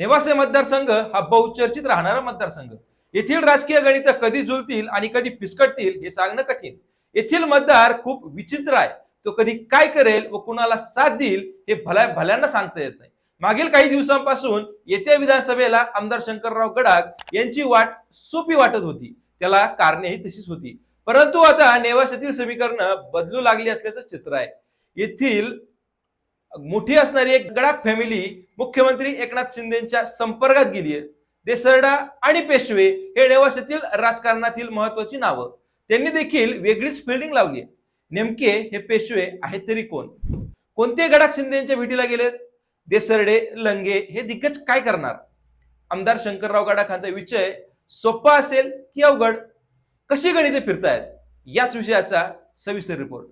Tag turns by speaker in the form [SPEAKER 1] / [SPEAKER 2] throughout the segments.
[SPEAKER 1] नेवासे मतदारसंघ हा बहुचर्चित राहणारा मतदारसंघ. येथील राजकीय गणित कधी जुळतील आणि कधी फिसकटतील हे सांगणं कठीण. येथील मतदार खूप विचित्र आहे. तो कधी काय करेल व कुणाला साथ देईल हे भल्या भल्यांना सांगता येत नाही. मागील काही दिवसांपासून येत्या विधानसभेला आमदार शंकरराव गडाख यांची वाट सोपी वाटत होती. त्याला कारणेही तशीच होती. परंतु आता नेवाशातील समीकरण बदलू लागली असल्याचं चित्र आहे. येथील मोठी असणारी एक गडाख फॅमिली मुख्यमंत्री एकनाथ शिंदेच्या संपर्कात गेली आहे देसरडा आणि पेशवे हे नेवाशातील राजकारणातील महत्वाची नावं. त्यांनी देखील वेगळीच फिल्डिंग लावली नेमके हे पेशवे आहेत तरी कोण? कोणते गडाख शिंदेच्या भेटीला गेलेत? देसरडे लंगे हे दिग्गज काय करणार? आमदार शंकरराव गडाखांचा विषय सोपा असेल की अवघड? कशी गणिते फिरतायत? याच विषयाचा सविस्तर रिपोर्ट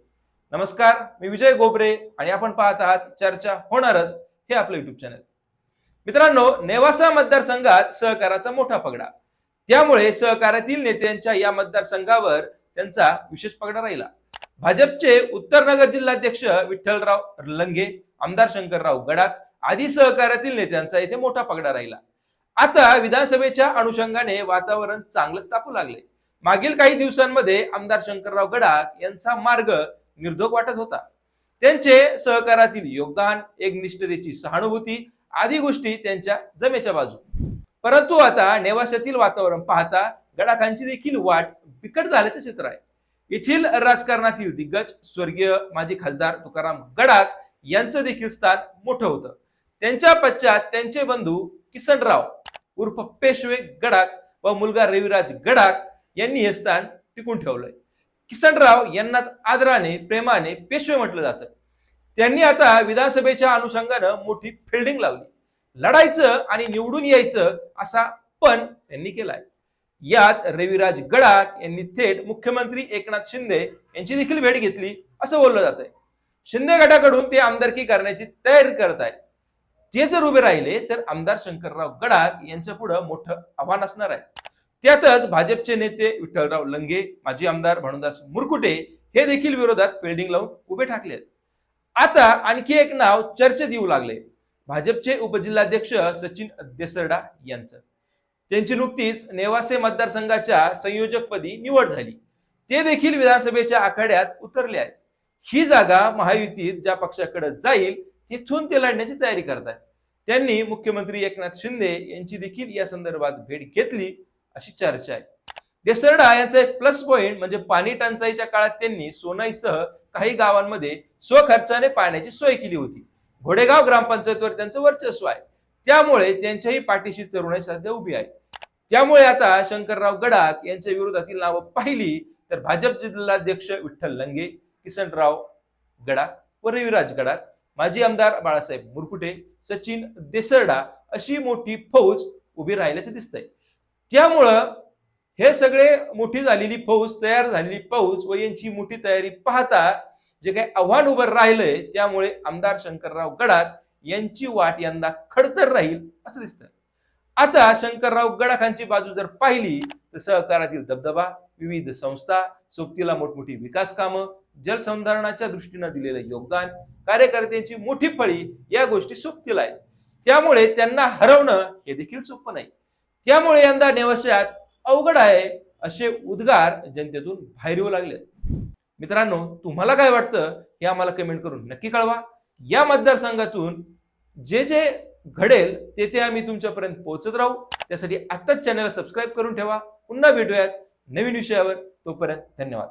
[SPEAKER 1] नमस्कार मी विजय गोबरे आणि आपण पाहत आहात चर्चा होणारच हे आपलं युट्यूब चॅनल मित्रांनो नेवासा मतदारसंघात सहकाराचा मोठा पगडा. त्यामुळे सहकारातील नेत्यांच्या या मतदारसंघावर त्यांचा विशेष पगडा राहिला. भाजपचे उत्तरनगर जिल्हाध्यक्ष विठ्ठलराव लंगे आमदार शंकरराव गडाख आदी सहकारातील नेत्यांचा येथे मोठा पगडा राहिला. आता विधानसभेच्या अनुषंगाने वातावरण चांगलंच तापू लागले मागील काही दिवसांमध्ये आमदार शंकरराव गडाख यांचा मार्ग निर्धोक वाटत होता. त्यांचे सहकारातील योगदान एकनिष्ठतेची सहानुभूती आदी गोष्टी त्यांच्या जमेच्या बाजू परंतु आता नेवाशातील वातावरण पाहता गडाखांची देखील वाट बिकट झाल्याचं चित्र आहे. येथील राजकारणातील दिग्गज स्वर्गीय माजी खासदार तुकाराम गडाख यांचं देखील स्थान मोठं होतं. त्यांच्या पश्चात त्यांचे बंधू किसनराव उर्फ पेशवे गडाख व मुलगा रविराज गडाख यांनी हे स्थान टिकून ठेवलंय. किसनराव यांनाच आदराने प्रेमाने पेशवे म्हटलं जातं. त्यांनी आता विधानसभेच्या अनुषंगानं मोठी फिल्डिंग लावली. लढायचं आणि निवडून यायचं असा पण त्यांनी केलाय. यात रविराज गडाख यांनी थेट मुख्यमंत्री एकनाथ शिंदे यांची देखील भेट घेतली असं बोललं जात आहे शिंदे गटाकडून ते आमदारकी करण्याची तयारी करत आहेत. ते जर उभे राहिले तर आमदार शंकरराव गडाख यांच्या पुढं मोठं आव्हान असणार आहे. त्यातच भाजपचे नेते विठ्ठलराव लंगे माजी आमदार भानुदास मुरकुटे हे देखील विरोधात फिल्डिंग लावून उभे ठाकलेत. आता आणखी एक नाव चर्चेत येऊ लागले. भाजपचे उपजिल्हाध्यक्ष सचिन देसरडा यांचं. त्यांची नुकतीच नेवासे मतदारसंघाच्या संयोजकपदी निवड झाली. ते देखील विधानसभेच्या आखाड्यात उतरले आहेत. ही जागा महायुतीत ज्या पक्षाकडे जाईल तिथून ते लढण्याची तयारी करत आहेत त्यांनी मुख्यमंत्री एकनाथ शिंदे यांची देखील या संदर्भात भेट घेतली. अशी चर्चा आहे. देसरडा यांचा एक प्लस पॉइंट म्हणजे पाणी टंचाईच्या काळात त्यांनी सोनाईसह काही गावांमध्ये स्वखर्चाने पाण्याची सोय केली होती. घोडेगाव ग्रामपंचायतवर त्यांचं वर्चस्व आहे. त्यामुळे त्यांच्याही पाठीशी तरुणाई सध्या उभी आहे. त्यामुळे आता शंकरराव गडाख यांच्या विरोधातील नावं पाहिली तर भाजप जिल्हाध्यक्ष विठ्ठल लंगे किसनराव गडाख व रविराज गडाख माजी आमदार बाळासाहेब मुरकुटे सचिन देसरडा अशी मोठी फौज उभी राहिल्याचे दिसतंय. त्यामुळं हे सगळे मोठी झालेली फौज तयार झालेली फौज व यांची मोठी तयारी पाहता जे काही आव्हान उभं राहिलंय त्यामुळे आमदार शंकरराव गडाख यांची वाट यंदा खडतर राहील असं दिसतं आता शंकरराव गडाखांची बाजू जर पाहिली तर सहकारातील दबदबा विविध संस्था सोबतीला मोठमोठी विकास कामं जलसंधारणाच्या दृष्टीनं दिलेलं योगदान कार्यकर्त्यांची मोठी फळी या गोष्टी सोबतीला आहेत. त्यामुळे त्यांना हरवणं हे देखील सोपं नाही. त्यामुळे यंदा नेवाशात अवघड आहे असे उद्गार जनतेतून बाहेर येऊ लागले मित्रांनो तुम्हाला काय वाटतं हे आम्हाला कमेंट करून नक्की कळवा. या मतदारसंघातून जे जे घडेल ते ते आम्ही तुमच्यापर्यंत पोहोचत राहू. त्यासाठी आत्ताच चॅनलला सबस्क्राईब करून ठेवा. पुन्हा भेटूयात नवीन विषयावर. तोपर्यंत धन्यवाद.